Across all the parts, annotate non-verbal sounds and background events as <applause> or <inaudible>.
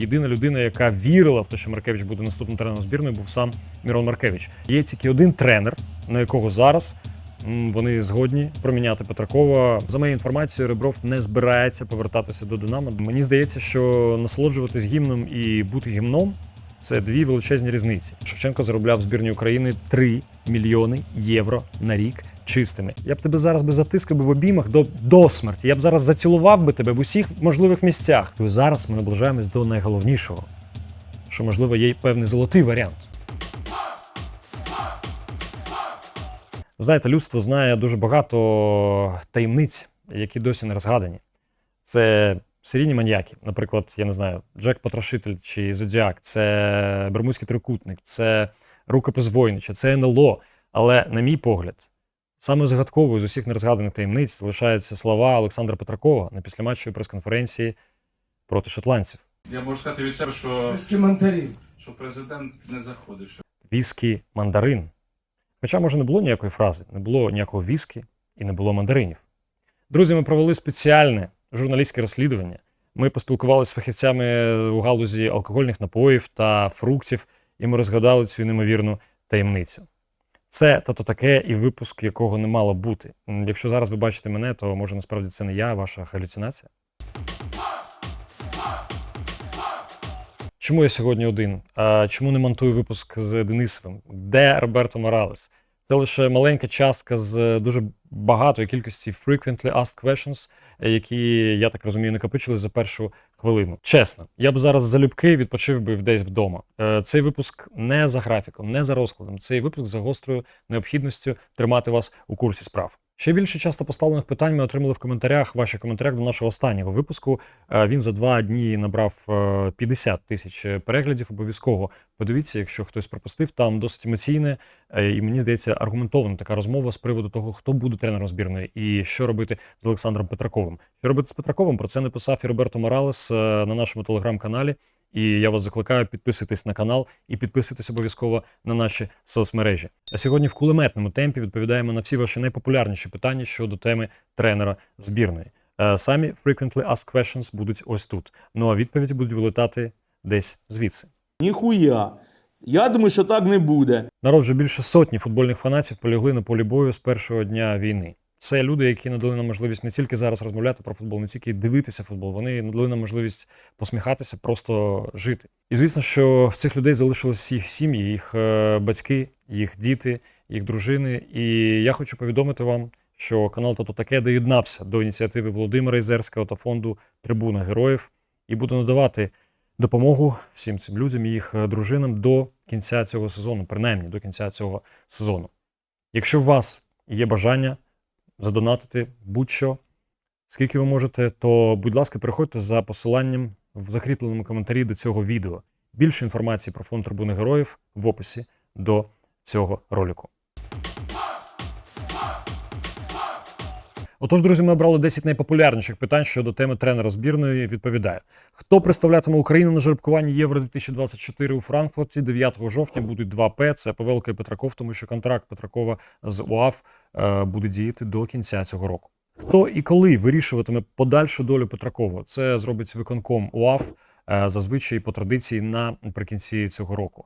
Єдина людина, яка вірила в те, що Маркевич буде наступним тренером збірної, був сам Мірон Маркевич. Є тільки один тренер, на якого зараз вони згодні проміняти Петракова. За моєю інформацією, Ребров не збирається повертатися до Динамо. Мені здається, що насолоджуватись гімном і бути гімном це дві величезні різниці. Шевченко заробляв збірні України 3 мільйони євро на рік чистими. Я б тебе зараз би затискав би в обіймах до, до смерті. Я б зараз зацілував би тебе в усіх можливих місцях. І зараз ми наближаємось до найголовнішого, що можливо є певний золотий варіант. Знаєте, людство знає дуже багато таємниць, які досі не розгадані. Це серійні маньяки, наприклад, я не знаю, Джек Потрошитель чи Зодіак, це Бермудський трикутник, це рукопис Войнича, це НЛО. Але, на мій погляд, саме загадковою з усіх нерозгаданих таємниць залишаються слова Олександра Петракова на післяматчевій прес-конференції проти шотландців. Я можу сказати від себе, що, Без коментарів. що президент не заходив. Що... Віскі мандарин. Хоча, може, не було ніякої фрази, не було ніякого віскі і не було мандаринів. Друзі, ми провели спеціальне журналістське розслідування. Ми поспілкувалися з фахівцями у галузі алкогольних напоїв та фруктів, і ми розгадали цю неймовірну таємницю. Це та то таке, і випуск якого не мало бути. Якщо зараз ви бачите мене, то може насправді це не я, а ваша галюцинація. Чому я сьогодні один? А чому не монтую випуск з Денисовим? Де Роберто Моралес? Це лише маленька частка з дуже багатої кількості frequently asked questions, е, які, я так розумію, накопичили за першу хвилину. Чесно, я б зараз залюбки відпочив би десь вдома. Е, Цей випуск не за графіком, не за розкладом. Цей випуск за гострою необхідністю тримати вас у курсі справ. Ще більше часто поставлених питань ми отримали в коментарях. Ваших коментарях до нашого останнього випуску. Е, Він за два дні набрав е, 50 тисяч переглядів. Обов'язково подивіться, якщо хтось пропустив. Там досить емоційне і мені здається аргументована така розмова з приводу того, хто буде тренером збірної і що робити з Олександром Петраковим. Що робити з Петраковим? Про це написав і Роберто Моралес е, на нашому телеграм-каналі. І я вас закликаю підписуйтесь на канал і підписуйтесь обов'язково на наші соцмережі. А сьогодні в кулеметному темпі відповідаємо на всі ваші найпопулярніші питання щодо теми тренера збірної. Е, Самі frequently asked questions будуть ось тут. Ну а відповіді будуть вилетати десь звідси. Ніхуя. Я думаю, що так не буде. Народ вже більше сотні футбольних фанатів полягли на полі бою з першого дня війни. Це люди, які надали нам можливість не тільки зараз розмовляти про футбол, не тільки дивитися футбол. Вони надали нам можливість посміхатися, просто жити. І звісно, що в цих людей залишились їх сім'ї, їх е, батьки, їх діти, їх дружини. І я хочу повідомити вам, що канал Тато таке доєднався до ініціативи Володимира Ізерського та фонду Трибуна Героїв і буде надавати допомогу всім цим людям і їх е, дружинам до кінця цього сезону, принаймні до кінця цього сезону. Якщо у вас є бажання задонатити будь-що, скільки ви можете, то, будь ласка, переходьте за посиланням в закріпленому коментарі до цього відео. Більше інформації про фонд Трибуни Героїв в описі до цього ролику. Отож, друзі, ми обрали 10 найпопулярніших питань щодо теми тренера збірної. Відповідає, хто представлятиме Україну на жеребкуванні Євро 2024 у Франкфурті 9 жовтня будуть 2 П. Це Павелко і Петраков, тому що контракт Петракова з УАФ е, буде діяти до кінця цього року. Хто і коли вирішуватиме подальшу долю Петракова? Це зробить виконком УАФ е, зазвичай по традиції наприкінці цього року.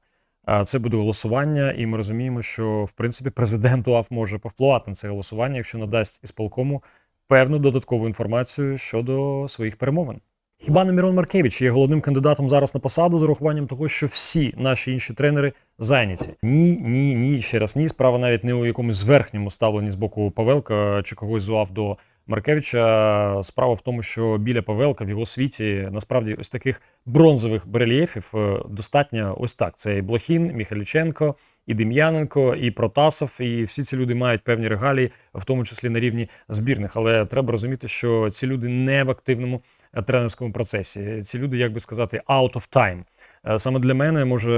Це буде голосування, і ми розуміємо, що в принципі президент УАФ може повпливати на це голосування, якщо надасть ісполкому певну додаткову інформацію щодо своїх перемовин. Хіба не Мірон Маркевич є головним кандидатом зараз на посаду з урахуванням того, що всі наші інші тренери зайняті? Ні, ні, ні. Ще раз ні. Справа навіть не у якомусь зверхньому ставленні з боку Павелка чи когось з УАФ до Маркевича. Справа в тому, що біля Павелка в його світі насправді ось таких бронзових барельєфів е, достатньо ось так. Це і Блохін, Міхаліченко, і Дем'яненко, і Протасов, і всі ці люди мають певні регалії, в тому числі на рівні збірних. Але треба розуміти, що ці люди не в активному е, тренерському процесі. Ці люди, як би сказати, out of time. Е, Саме для мене може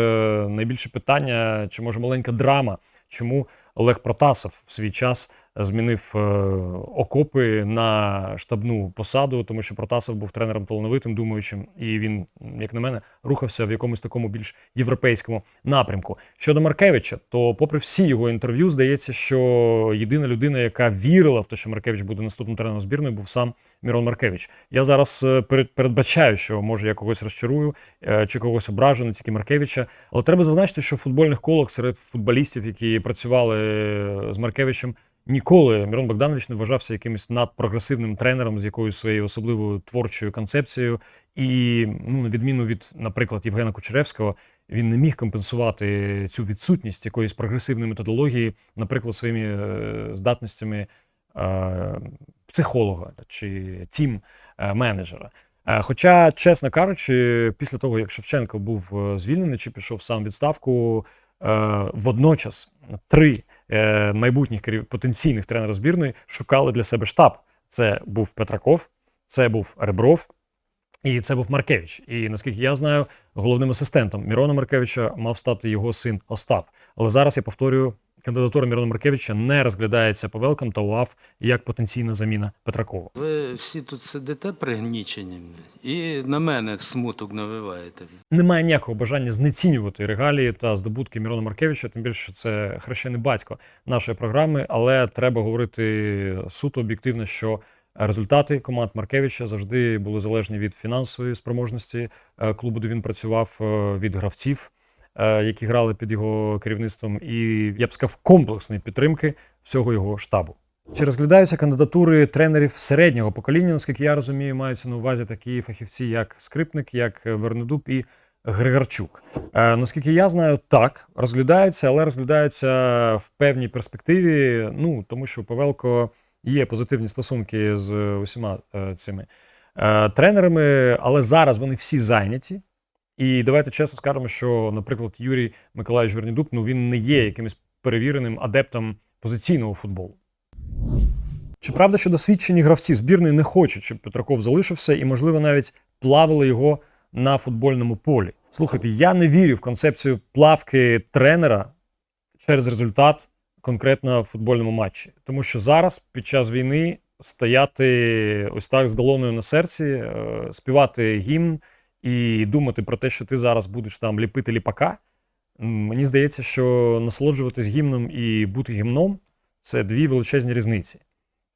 найбільше питання, чи може маленька драма, чому Олег Протасов в свій час змінив е, окопи на штабну посаду, тому що Протасов був тренером талановитим, думаючим, і він, як на мене, рухався в якомусь такому більш європейському напрямку. Щодо Маркевича, то, попри всі його інтерв'ю, здається, що єдина людина, яка вірила в те, що Маркевич буде наступним тренером збірної, був сам Мірон Маркевич. Я зараз е, передбачаю, що може я когось розчарую е, чи когось ображу, не тільки Маркевича. Але треба зазначити, що в футбольних колах серед футболістів, які працювали з Маркевичем, ніколи Мирон Богданович не вважався якимось надпрогресивним тренером з якоюсь своєю особливою творчою концепцією. І ну, на відміну від, наприклад, Євгена Кучеревського, він не міг компенсувати цю відсутність якоїсь прогресивної методології, наприклад, своїми е, здатностями е, психолога чи тім е, Хоча, чесно кажучи, після того, як Шевченко був звільнений чи пішов сам відставку, водночас три е, майбутніх потенційних тренера збірної шукали для себе штаб. Це був Петраков, це був Ребров. І це був Маркевич. І наскільки я знаю, головним асистентом Мірона Маркевича мав стати його син Остап. Але зараз я повторюю, кандидатура Мірона Маркевича не розглядається Павелком та УАФ як потенційна заміна Петракова. Ви всі тут сидите пригнічені і на мене смуток навиваєте. Немає ніякого бажання знецінювати регалії та здобутки Мірона Маркевича, тим більше що це хрещений батько нашої програми, але треба говорити суто об'єктивно, що результати команд Маркевича завжди були залежні від фінансової спроможності е, клубу, де він працював, е, від гравців, які грали під його керівництвом, і я б сказав, комплексної підтримки всього його штабу. Чи розглядаються кандидатури тренерів середнього покоління, наскільки я розумію, маються на увазі такі фахівці, як Скрипник, як Вернедуб і Григорчук. Е, наскільки я знаю, так розглядаються, але розглядаються в певній перспективі. Ну тому що Павелко є позитивні стосунки з усіма е, цими е, тренерами, але зараз вони всі зайняті. І давайте чесно скажемо, що, наприклад, Юрій Миколаївич Вернідуб, ну він не є якимось перевіреним адептом позиційного футболу. Чи правда, що досвідчені гравці збірної не хочуть, щоб Петраков залишився, і, можливо, навіть плавили його на футбольному полі? Слухайте, я не вірю в концепцію плавки тренера через результат конкретно в футбольному матчі. Тому що зараз, під час війни, стояти ось так з долоною на серці, е, співати гімн і думати про те, що ти зараз будеш там ліпити ліпака. Мені здається, що насолоджуватись гімном і бути гімном це дві величезні різниці.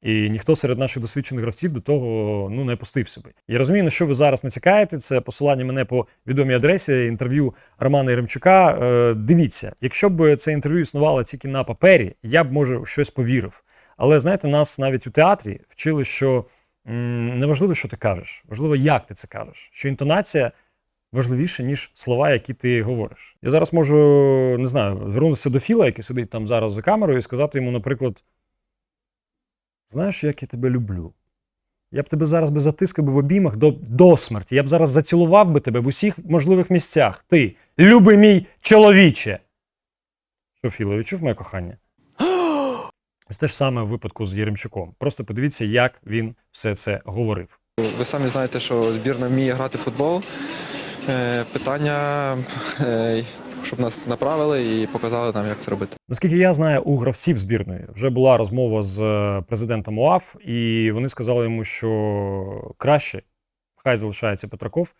І ніхто серед наших досвідчених гравців до того ну не пустився би. Я розумію, на що ви зараз натякаєте. Це посилання мене по відомій адресі, інтерв'ю Романа Яремчука. Е, дивіться, якщо б це інтерв'ю існувало тільки на папері, я б може щось повірив. Але знаєте, нас навіть у театрі вчили, що не важливо, що ти кажеш, важливо, як ти це кажеш. Що інтонація важливіше, ніж слова, які ти говориш. Я зараз можу не знаю, звернутися до Філа, який сидить там зараз за камерою, і сказати йому, наприклад. Знаєш, як я тебе люблю? Я б тебе зараз би затискав би в обіймах до, до смерті. Я б зараз зацілував би тебе в усіх можливих місцях. Ти, любий мій чоловіче. Що, Філо, відчув моє кохання? Ось те ж саме в випадку з Єремчуком. Просто подивіться, як він все це говорив. Ви самі знаєте, що збірна вміє грати в футбол. Е, Питання, е, щоб нас направили і показали нам, як це робити. Наскільки я знаю, у гравців збірної вже була розмова з е, президентом УАФ, і вони сказали йому, що краще хай залишається Петраков,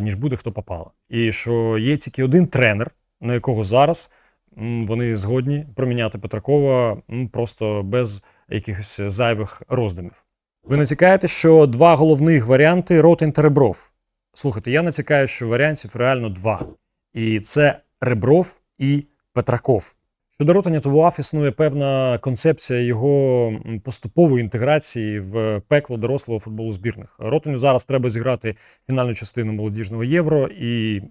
ніж буде хто попало. І що є тільки один тренер, на якого зараз вони згодні проміняти Петракова просто без якихось зайвих роздумів. Ви натякаєте, що два головних варіанти Ротен та Ребров. Слухайте, я натякаю, що варіантів реально два. І це Ребров і Петраков. Щодо Ротаня, то в УАФ існує певна концепція його поступової інтеграції в пекло дорослого футболу збірних. Ротаню зараз треба зіграти фінальну частину молодіжного євро. І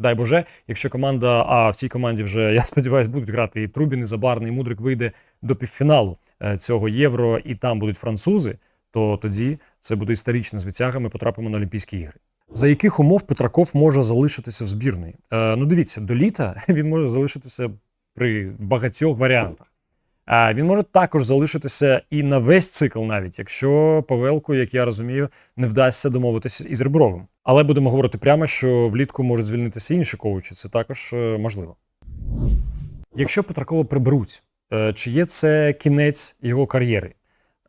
дай Боже, якщо команда, а в цій команді вже, <laughs> я сподіваюся, будуть грати і Трубін, і Забарний, і Мудрик вийде до півфіналу е, цього євро, і там будуть французи, то тоді це буде історично з відтягами, потрапимо на Олімпійські ігри. За яких умов Петраков може залишитися в збірної? Е, ну, дивіться, до літа <laughs> він може залишитися при багатьох варіантах. А він може також залишитися і на весь цикл, навіть якщо Павелку, як я розумію, не вдасться домовитися із Ребровим. Але будемо говорити прямо, що влітку можуть звільнитися інші коучі. Це також е, можливо. Якщо Петракова приберуть, Е, Чи є це кінець його кар'єри?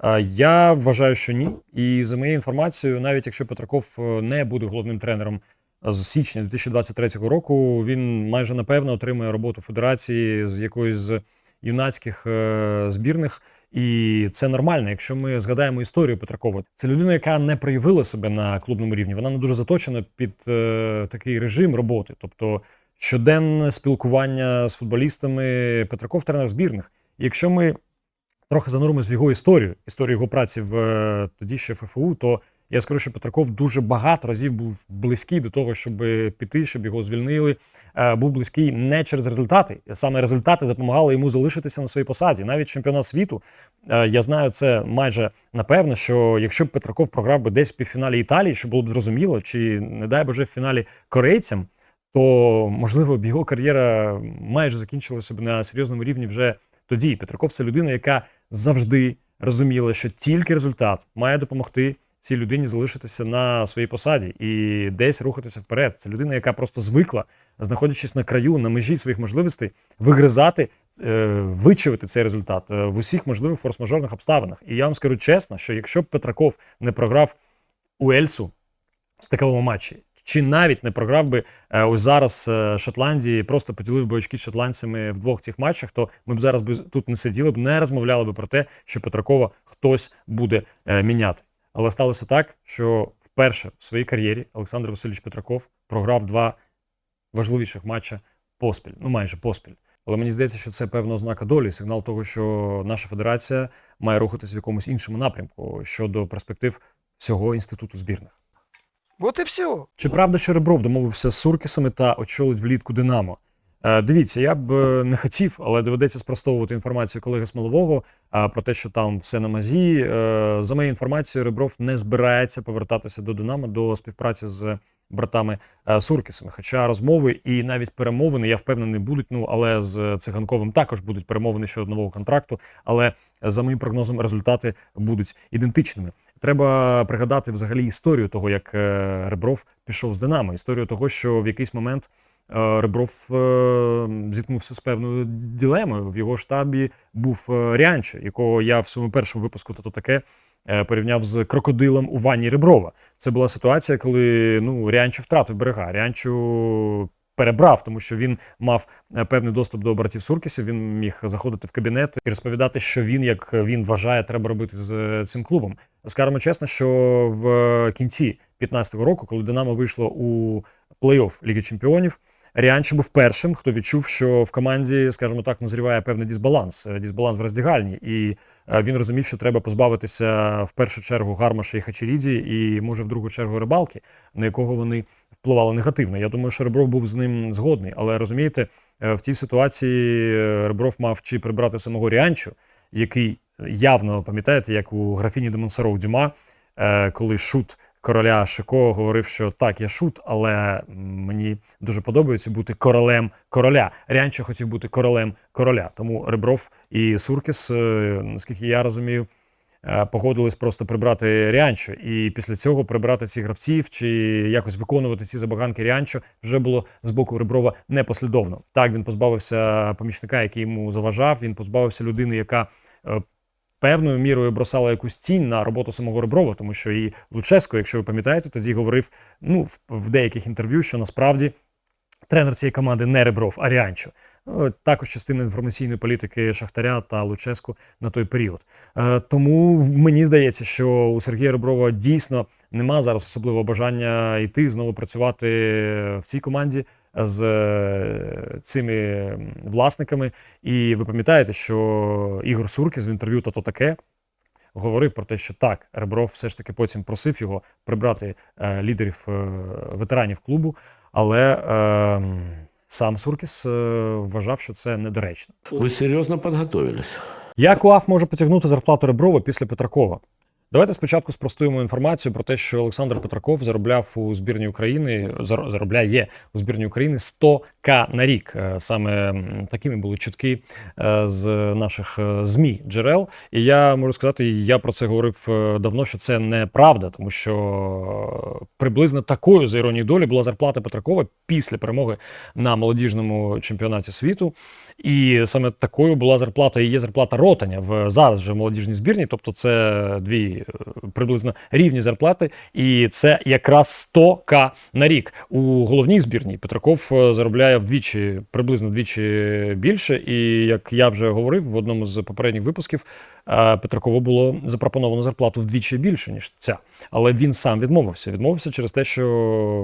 Е, Я вважаю, що ні. І за моєю інформацією, навіть якщо Петраков не буде головним тренером з січня 2023 року, він майже напевно отримує роботу федерації з якоїсь юнацьких е, збірних. І це нормально. Якщо ми згадаємо історію Петракова, це людина, яка не проявила себе на клубному рівні. Вона не дуже заточена під е, такий режим роботи. Тобто щоденне спілкування з футболістами Петраков тренер збірних. І якщо ми трохи зануримось в його історію, історію його праці в е, тоді ще ФФУ, то я скажу, що Петраков дуже багато разів був близький до того, щоб піти, щоб його звільнили. Е, Був близький не через результати. Саме результати допомагали йому залишитися на своїй посаді. Навіть чемпіонат світу. е, Я знаю це майже напевно, що якщо б Петраков програв би десь в півфіналі Італії, що було б зрозуміло, чи не дай Боже в фіналі корейцям, то можливо б його кар'єра майже закінчилася б на серйозному рівні вже тоді. Петраков це людина, яка завжди розуміла, що тільки результат має допомогти цій людині залишитися на своїй посаді і десь рухатися вперед. Це людина, яка просто звикла, знаходячись на краю, на межі своїх можливостей, вигризати, е, вичавити цей результат е, в усіх можливих форс-мажорних обставинах. І я вам скажу чесно, що якщо б Петраков не програв у Ельсу в стиковому матчі. Чи навіть не програв би е, ось зараз Шотландії, просто поділив би очки з шотландцями в двох цих матчах, то ми б зараз би тут не сиділи б, не розмовляли б про те, що Петракова хтось буде міняти. Але сталося так, що вперше в своїй кар'єрі Олександр Васильович Петраков програв два важливіших матча поспіль, ну майже поспіль. Але мені здається, що це певна ознака долі, сигнал того, що наша федерація має рухатись в якомусь іншому напрямку щодо перспектив всього інституту збірних. Вот и все. Чи правда, що Ребров домовився з Суркісами та очолить влітку Динамо? Е, дивіться, я б е, не хотів, але доведеться спростовувати інформацію колеги Смолового е, про те, що там все на мазі. За моєю інформацією, Ребров не збирається повертатися до Динамо до співпраці з братами Суркісами. Хоча розмови і навіть перемовини, я впевнений, будуть. Ну але з Циганковим також будуть перемовини щодо нового контракту. Але за моїм прогнозом, результати будуть ідентичними. Треба пригадати взагалі історію того, як Ребров пішов з Динамо. Історію того, що в якийсь момент Ребров е, зіткнувся з певною ділемою. В його штабі був е, Рянчо, якого я в своєму першому випуску «Тото таке е, порівняв з крокодилом у ванні Реброва. Це була ситуація, коли ну Рянчо втратив берега. Рянчо перебрав, тому що він мав е, певний доступ до братів Суркісів. Він міг заходити в кабінет і розповідати, що він, як він вважає, треба робити з е, цим клубом. Скажемо чесно, що в кінці 15-го року, коли Динамо вийшло у плей-офф Ліги Чемпіонів, Ріанчо був першим, хто відчув, що в команді, скажімо так, назріває певний дисбаланс, е, дисбаланс в роздягальні, і е, він розумів, що треба позбавитися в першу чергу Гармаша і Хачеріді, і може в другу чергу рибалки, на якого вони впливали негативно. Я думаю, що Ребров був з ним згодний, але розумієте, е, в цій ситуації е, Ребров мав чи прибрати самого Ріанчо, який явно пам'ятаєте, як у графіні де Дюма, е, коли шут короля Шико говорив, що так, я шут, але мені дуже подобається бути королем короля. Рянчо хотів бути королем короля. Тому Ребров і Суркіс, е, наскільки я розумію, е, погодились просто прибрати Рянчо. І після цього прибрати цих гравців чи якось виконувати ці забаганки Рянчо вже було з боку Реброва непослідовно. Так, він позбавився помічника, який йому заважав. Він позбавився людини, яка е, певною мірою бросала якусь тінь на роботу самого Реброва, тому що і Луческо, якщо ви пам'ятаєте, тоді говорив ну, в, деяких інтерв'ю, що насправді тренер цієї команди не Ребров, а Ріанчо. Ну, Також частина інформаційної політики Шахтаря та Луческу на той період. Е, Тому мені здається, що у Сергія Реброва дійсно нема зараз особливого бажання йти знову працювати в цій команді з е, цими власниками. І ви пам'ятаєте, що Ігор Суркіс в інтерв'ю «Тото таке говорив про те, що так, Ребров все ж таки потім просив його прибрати е, лідерів е, ветеранів клубу, але сам Суркіс вважав, що це недоречно. Вы серьезно подготовились? Як УАФ може потягнути зарплату Реброва після Петракова? Давайте спочатку спростуємо інформацію про те, що Олександр Петраков заробляв у збірній України, зар- заробляє у збірній України 100 К на рік. Е, Саме такими були чутки е, з наших е, ЗМІ джерел. І я можу сказати, я про це говорив давно, що це неправда, тому що приблизно такою за іронією долі була зарплата Петракова після перемоги на молодіжному чемпіонаті світу. І саме такою була зарплата і є зарплата Ротаня в зараз вже в молодіжній збірні. Тобто це дві приблизно рівні зарплати, і це якраз 100к на рік. У головній збірні Петраков е, заробляє вдвічі, приблизно вдвічі більше. І як я вже говорив в одному з попередніх випусків, Петракову було запропоновано зарплату вдвічі більше, ніж ця. Але він сам відмовився. Відмовився через те, що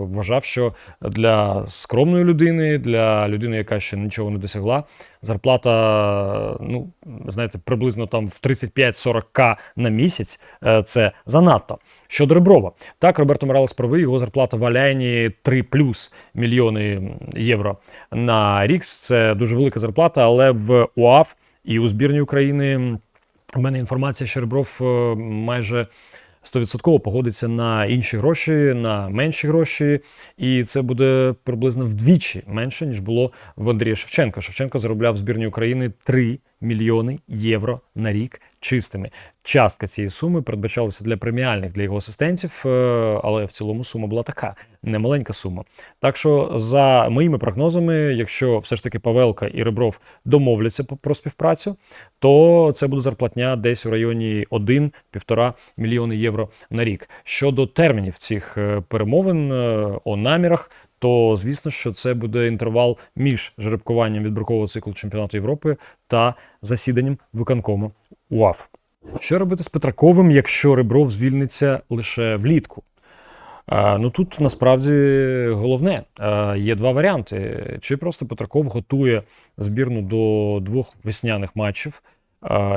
вважав, що для скромної людини, для людини, яка ще нічого не досягла, зарплата, ну знаєте, приблизно там в 35-40к на місяць е, це занадто. Щодо Реброва, так Роберто Моралес правий, його зарплата в Аляйні 3 плюс мільйони євро на рік. Це дуже велика зарплата, але в УАФ і у збірні України в мене інформація, що Ребров е, майже 100% погодиться на інші гроші, на менші гроші, і це буде приблизно вдвічі менше, ніж було в Андрія Шевченка. Шевченко заробляв в збірні України 3 мільйони євро на рік чистими. Частка цієї суми передбачалася для преміальних для його асистентів, е, але в цілому сума була така немаленька сума. Так що, за моїми прогнозами, якщо все ж таки Павелка і Ребров домовляться про співпрацю, то це буде зарплатня десь у районі 1-1,5 мільйони євро на рік. Щодо термінів цих е, перемовин е, о намірах, то звісно, що це буде інтервал між жеребкуванням відбіркового циклу чемпіонату Європи та засіданням виконкому УАФ. Що робити з Петраковим, якщо Ребров звільниться лише влітку? А, ну тут насправді головне а, є два варіанти: чи просто Петраков готує збірну до двох весняних матчів.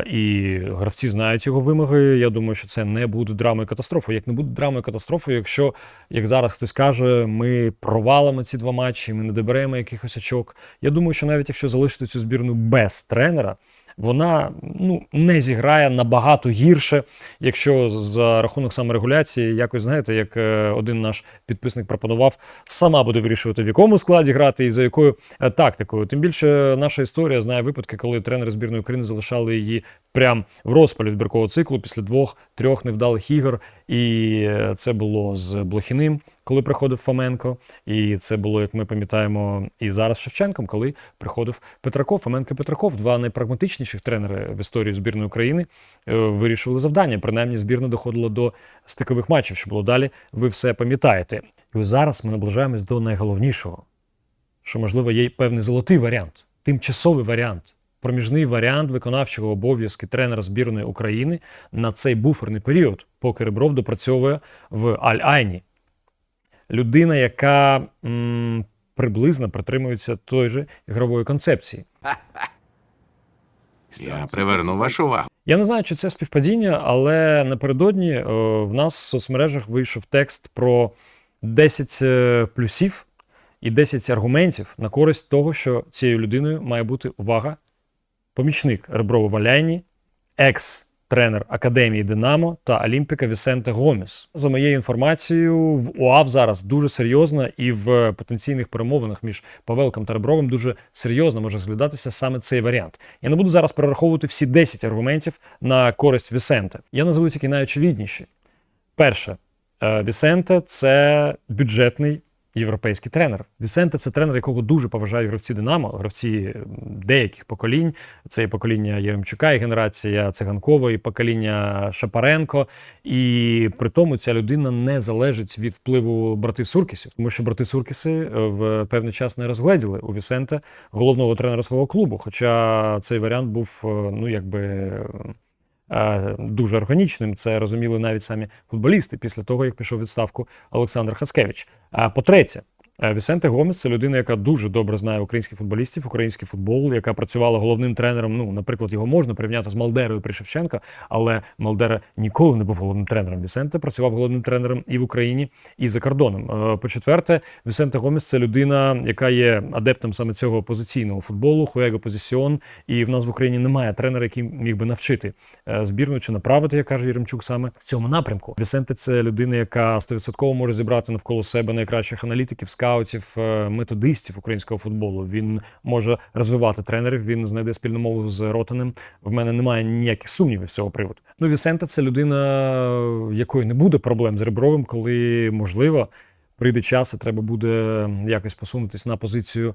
І гравці знають його вимоги. Я думаю, що це не буде драмою катастрофою. Як не буде драмою катастрофою, якщо як зараз хтось каже, ми провалимо ці два матчі, ми не доберемо якихось очок. Я думаю, що навіть якщо залишити цю збірну без тренера, вона ну не зіграє набагато гірше, якщо за рахунок саморегуляції, якось знаєте, як е, один наш підписник пропонував, сама буде вирішувати, в якому складі грати і за якою е, тактикою. Тим більше наша історія знає випадки, коли тренери збірної України залишали її прямо в розпалі відбіркового циклу після двох-трьох невдалих ігор. І е, це було з Блохіним, коли приходив Фоменко. І це було, як ми пам'ятаємо, і зараз Шевченком, коли приходив Петраков, Фоменко Петраков, два найпрагматичніших тренери в історії збірної України, е, вирішували завдання. Принаймні, збірна доходила до стикових матчів, що було далі. Ви все пам'ятаєте. І зараз ми наближаємось до найголовнішого, що можливо є певний золотий варіант, тимчасовий варіант. Проміжний варіант виконавчого обов'язки тренера збірної України на цей буферний період, поки Ребров допрацьовує в Аль-Айні. Людина, яка м, приблизно притримується той же ігрової концепції. <laughs> Я приверну вашу увагу. Я не знаю, чи це співпадіння, але напередодні е, в нас в соцмережах вийшов текст про 10 е, плюсів і 10 аргументів на користь того, що цією людиною має бути увага. Помічник Реброво Валяйні, екс-тренер Академії Динамо та Олімпіка Вісенте Гоміс. За моєю інформацією, в УАВ зараз дуже серйозно і в потенційних перемовинах між Павелком та Ребровим дуже серйозно може зглядатися саме цей варіант. Я не буду зараз перераховувати всі 10 аргументів на користь Вісенте. Я назву тільки найочевидніші. Перше, е, Вісенте це бюджетний європейський тренер. Вісенте це тренер, якого дуже поважають гравці Динамо, гравці деяких поколінь. Це і покоління Єремчука, і генерація Циганкова, і покоління Шапаренко. І при тому ця людина не залежить від впливу братів Суркісів, тому що брати Суркіси е, в певний час не розгледіли у Вісенте головного тренера свого клубу. Хоча цей варіант був е, ну якби. Е, Дуже органічним, це розуміли навіть самі футболісти після того, як пішов відставку Олександр Хаскевич. А по-третє, Вісенте Гомес це людина, яка дуже добре знає українських футболістів, український футбол, яка працювала головним тренером. Ну, наприклад, його можна порівняти з Малдерою при Шевченка, але Малдера ніколи не був головним тренером. Вісенте працював головним тренером і в Україні, і за кордоном. Е, По-четверте, Вісенте Гомес це людина, яка є адептом саме цього позиційного футболу, хуего позиціон. І в нас в Україні немає тренера, який міг би навчити е, збірну чи направити, як каже Єремчук, саме в цьому напрямку. Вісенте це людина, яка 100% може зібрати навколо себе найкращих аналітиків, скаутів, е, методистів українського футболу. Він може розвивати тренерів. Він знайде спільну мову з Ротанем. В мене немає ніяких сумнівів з цього приводу. Ну, Вісенте це людина, якої не буде проблем з Ребровим, коли можливо прийде час, і треба буде якось посунутися на позицію е,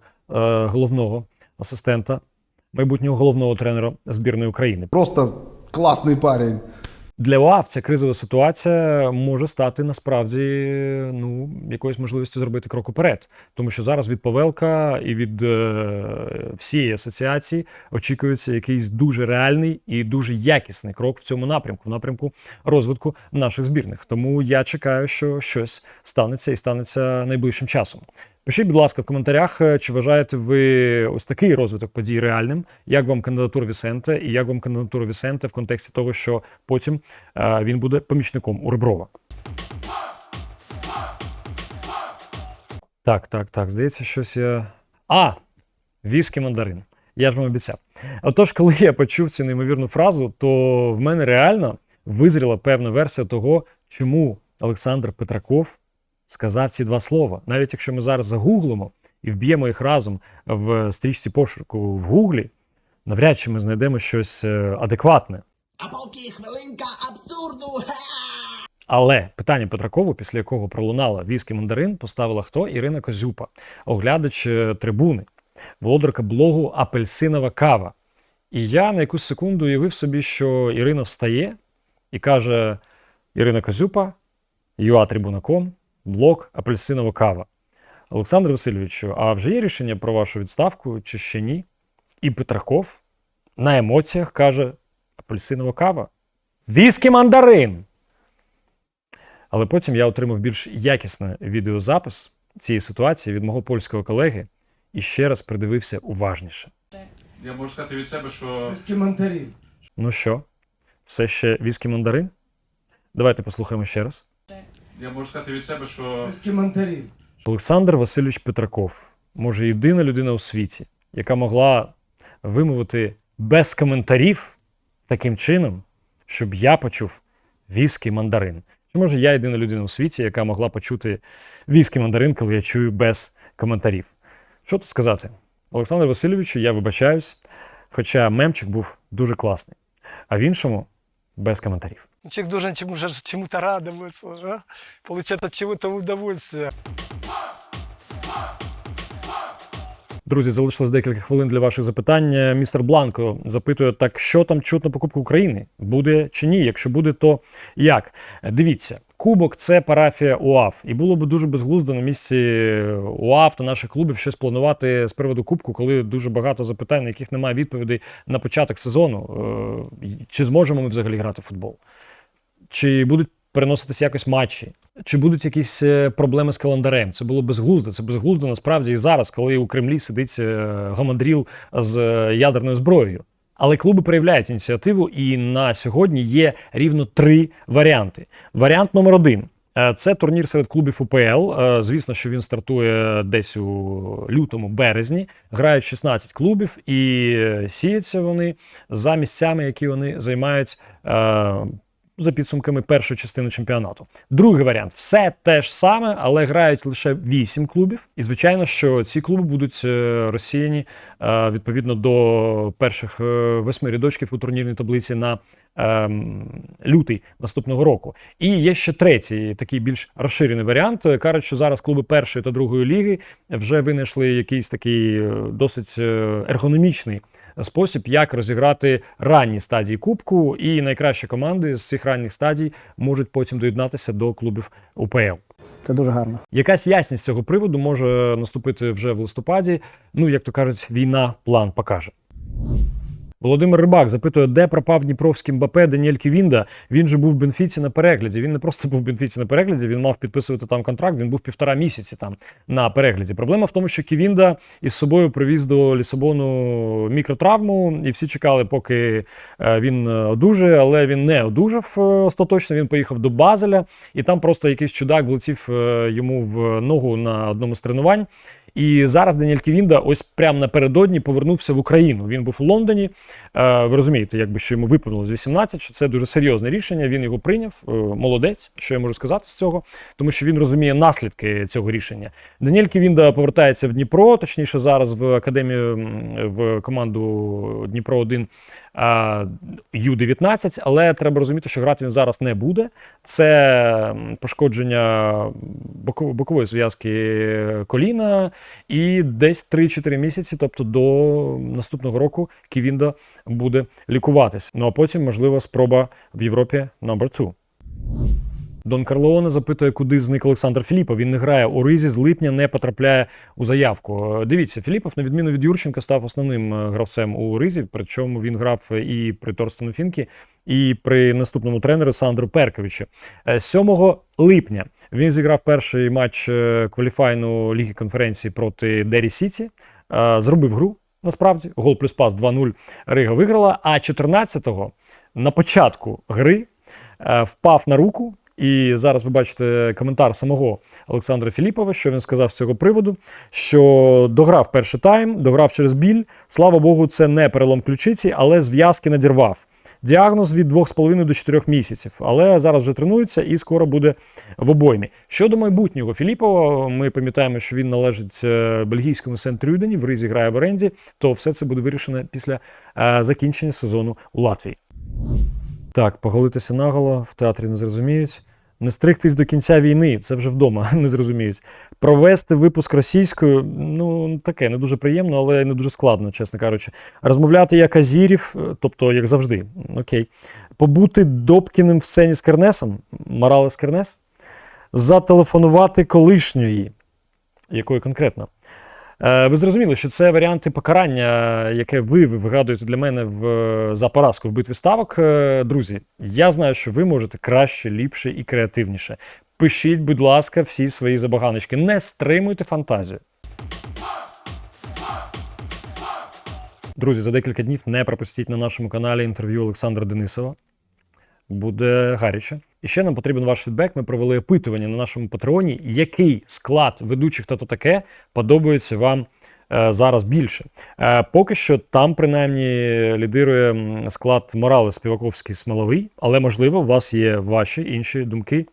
головного асистента, майбутнього головного тренера збірної України. Просто классный парень. Для УАВ ця кризова ситуація може стати насправді ну, якоюсь можливістю зробити крок уперед. Тому що зараз від Павелка і від е, всієї асоціації очікується якийсь дуже реальний і дуже якісний крок в цьому напрямку, в напрямку розвитку наших збірних. Тому я чекаю, що щось станеться і станеться найближчим часом. Пишіть, будь ласка, в коментарях, е, чи вважаєте ви ось такий розвиток подій реальним, як вам кандидатура Вісенте, і як вам кандидатура Вісенте в контексті того, що потім е, він буде помічником у Реброва. Так, так, так. Здається, щось я. А! Віскі мандарин. Я ж вам обіцяв. Отож, коли я почув цю неймовірну фразу, то в мене реально визріла певна версія того, чому Олександр Петраков сказав ці два слова. Навіть якщо ми зараз загуглимо і вб'ємо їх разом в стрічці пошуку в Гуглі, навряд чи ми знайдемо щось е, адекватне. А поки хвилинка абсурду. <laughs> Але питання Петракову, після якого пролунала віскі мандарин, поставила хто? Ірина Козюпа, оглядач е, трибуни, володарка блогу Апельсинова кава. І я на якусь секунду уявив собі, що Ірина встає і каже: Ірина Козюпа, UA блог Апельсинова кава. Олександр Васильовичу, а вже є рішення про вашу відставку чи ще ні? І Петраков на емоціях каже: Апельсинова кава. Віскі мандарин! Але потім я отримав більш якісний відеозапис цієї ситуації від мого польського колеги і ще раз придивився уважніше. Я можу сказати від себе, що Віскі мандарин. Ну що, все ще віскі мандарин? Давайте послухаємо ще раз. Я можу сказати від себе, що Олександр Васильович Петраков, може, єдина людина у світі, яка могла вимовити без коментарів таким чином, щоб я почув віскі мандарин. Чи може я єдина людина у світі, яка могла почути віскі мандарин, коли я чую без коментарів? Що тут сказати? Олександр Васильовичу, я вибачаюсь, хоча мемчик був дуже класний, а в іншому без коментарів. Человек должен чему же, чему-то радоваться, а? получать от чего-то удовольствие. Друзі, залишилось декілька хвилин для ваших запитань. Е, Містер Бланко запитує: так що там чутно по Кубку України? Буде чи ні? Якщо буде, то як? Е, Дивіться, Кубок це парафія УАФ. І було б дуже безглуздо на місці УАФ та наших клубів щось планувати з приводу Кубку, коли дуже багато запитань, на яких немає відповідей на початок сезону. Е, Чи зможемо ми взагалі грати в футбол? Чи будуть переноситися якось матчі? Чи будуть якісь е, проблеми з календарем? Це було безглуздо. Це безглуздо насправді і зараз, коли у Кремлі сидить е, гамандріл з е, ядерною зброєю. Але клуби проявляють ініціативу, і на сьогодні є рівно три варіанти. Варіант номер один. Це турнір серед клубів УПЛ. Звісно, що він стартує десь у лютому, березні. Грають 16 клубів, і сіються вони за місцями, які вони займають за підсумками першої частини чемпіонату. Другий варіант все те ж саме, але грають лише 8 клубів. І звичайно, що ці клуби будуть е, розсіяні е, відповідно до перших е, восьми рядочків у турнірній таблиці на ем, лютий наступного року. І є ще третій, такий більш розширений варіант. Кажуть, що зараз клуби першої та другої ліги вже винайшли якийсь такий досить ергономічний спосіб, як розіграти ранні стадії кубку, і найкращі команди з цих ранніх стадій можуть потім доєднатися до клубів УПЛ. Це дуже гарно. Якась ясність цього приводу може наступити вже в листопаді. Ну, як то кажуть, війна план покаже. Володимир Рибак запитує, де пропав Дніпровський Мбапе Даніель Ківінда. Він же був в Бенфіці на перегляді. Він не просто був в Бенфіці на перегляді, він мав підписувати там контракт. Він був півтора місяці там на перегляді. Проблема в тому, що Ківінда із собою привіз до Лісабону мікротравму, і всі чекали, поки е, він е, одужає, але він не одужав е, остаточно. Він поїхав до Базеля, і там просто якийсь чудак влетів йому в ногу на одному з тренувань. І зараз Даніель Ківінда ось прямо напередодні повернувся в Україну. Він був у Лондоні. Е, Ви розумієте, якби що йому виповнилось 18, що це дуже серйозне рішення. Він його прийняв. Е, Молодець, що я можу сказати з цього, тому що він розуміє наслідки цього рішення. Даніель Ківінда повертається в Дніпро, точніше зараз в академію в команду Дніпро 1 Ю-19, але треба розуміти, що грати він зараз не буде. Це пошкодження бокової зв'язки коліна, і десь 3-4 місяці, тобто до наступного року, Ківінда буде лікуватись. Ну а потім, можливо, спроба в Європі номер 2. Дон Карлоне запитує, куди зник Олександр Філіпов. Він не грає у Ризі, з липня не потрапляє у заявку. Е, Дивіться, Філіпов, на відміну від Юрченка, став основним е, гравцем у Ризі. Причому він грав і при Торстену Фінкі, і при наступному тренеру Сандру Перковичу. Е, 7 липня він зіграв перший матч е, кваліфайну Ліги конференції проти Дері Сіті. Е, Зробив гру. Насправді, гол плюс пас 2-0 Рига виграла. А 14-го на початку гри е, впав на руку. І зараз ви бачите коментар самого Олександра Філіпова, що він сказав з цього приводу, що дограв перший тайм, дограв через біль. Слава Богу, це не перелом ключиці, але зв'язки надірвав. Діагноз від 2,5 до 4 місяців. Але зараз вже тренується і скоро буде в обоймі. Щодо майбутнього Філіпова, ми пам'ятаємо, що він належить е, бельгійському Сент-Трюдені, в Ризі грає в оренді, то все це буде вирішено після е, закінчення сезону у Латвії. Так, поголитися наголо в театрі не зрозуміють. Не стригтись до кінця війни, це вже вдома <laughs> не зрозуміють. Провести випуск російською, ну таке не дуже приємно, але не дуже складно, чесно кажучи. Розмовляти як Азірів, е, тобто як завжди. Окей. Побути Добкіним в сцені з Кернесом, Моралес Кернес, зателефонувати колишньої, якої конкретно. Е, Ви зрозуміли, що це варіанти покарання, яке ви вигадуєте для мене в, за поразку в битві ставок. Е, Друзі, я знаю, що ви можете краще, ліпше і креативніше. Пишіть, будь ласка, всі свої забаганочки. Не стримуйте фантазію. Друзі, за декілька днів не пропустіть на нашому каналі інтерв'ю Олександра Денисова. Буде гаряче. І ще нам потрібен ваш фідбек. Ми провели опитування на нашому патреоні, який склад ведучих та то таке подобається вам е, зараз більше. Е, поки що там, принаймні, лідирує склад Морали Співаковський Смоловий, але можливо, у вас є ваші інші думки.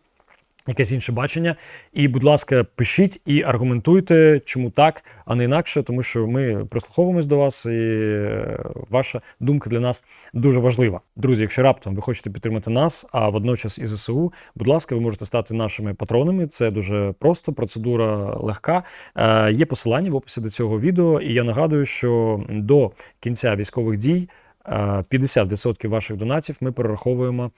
Якесь інше бачення, і, будь ласка, пишіть і аргументуйте, чому так, а не інакше, тому що ми прислуховуємось до вас, і е, ваша думка для нас дуже важлива. Друзі, якщо раптом ви хочете підтримати нас, а водночас і ЗСУ, будь ласка, ви можете стати нашими патронами. Це дуже просто, процедура легка. Е, Є посилання в описі до цього відео, і я нагадую, що до кінця військових дій е, 50% ваших донатів ми перераховуємо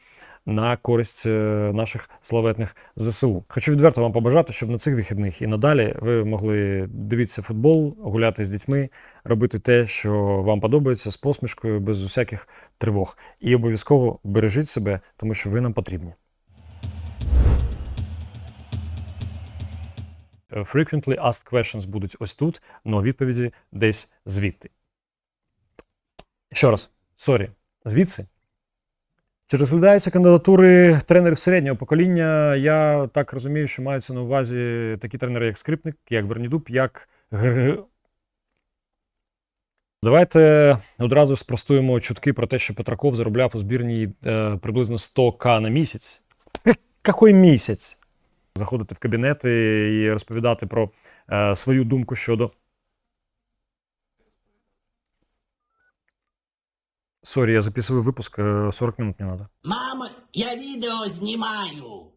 на користь е, наших славетних ЗСУ. Хочу відверто вам побажати, щоб на цих вихідних і надалі ви могли дивитися футбол, гуляти з дітьми, робити те, що вам подобається, з посмішкою, без усяких тривог. І обов'язково бережіть себе, тому що ви нам потрібні. Frequently asked questions будуть ось тут, але відповіді десь звідти. Ще раз, сорі, звідси. Чи розглядаються кандидатури тренерів середнього покоління? Я так розумію, що маються на увазі такі тренери, як Скрипник, як Вернідуб, як. Давайте одразу спростуємо чутки про те, що Петраков заробляв у збірній е, приблизно 100к на місяць. Який місяць? Заходити в кабінети і розповідати про е, свою думку щодо. Сорі, я записываю випуск, е, 40 минут не надо. Мама, я відео знімаю.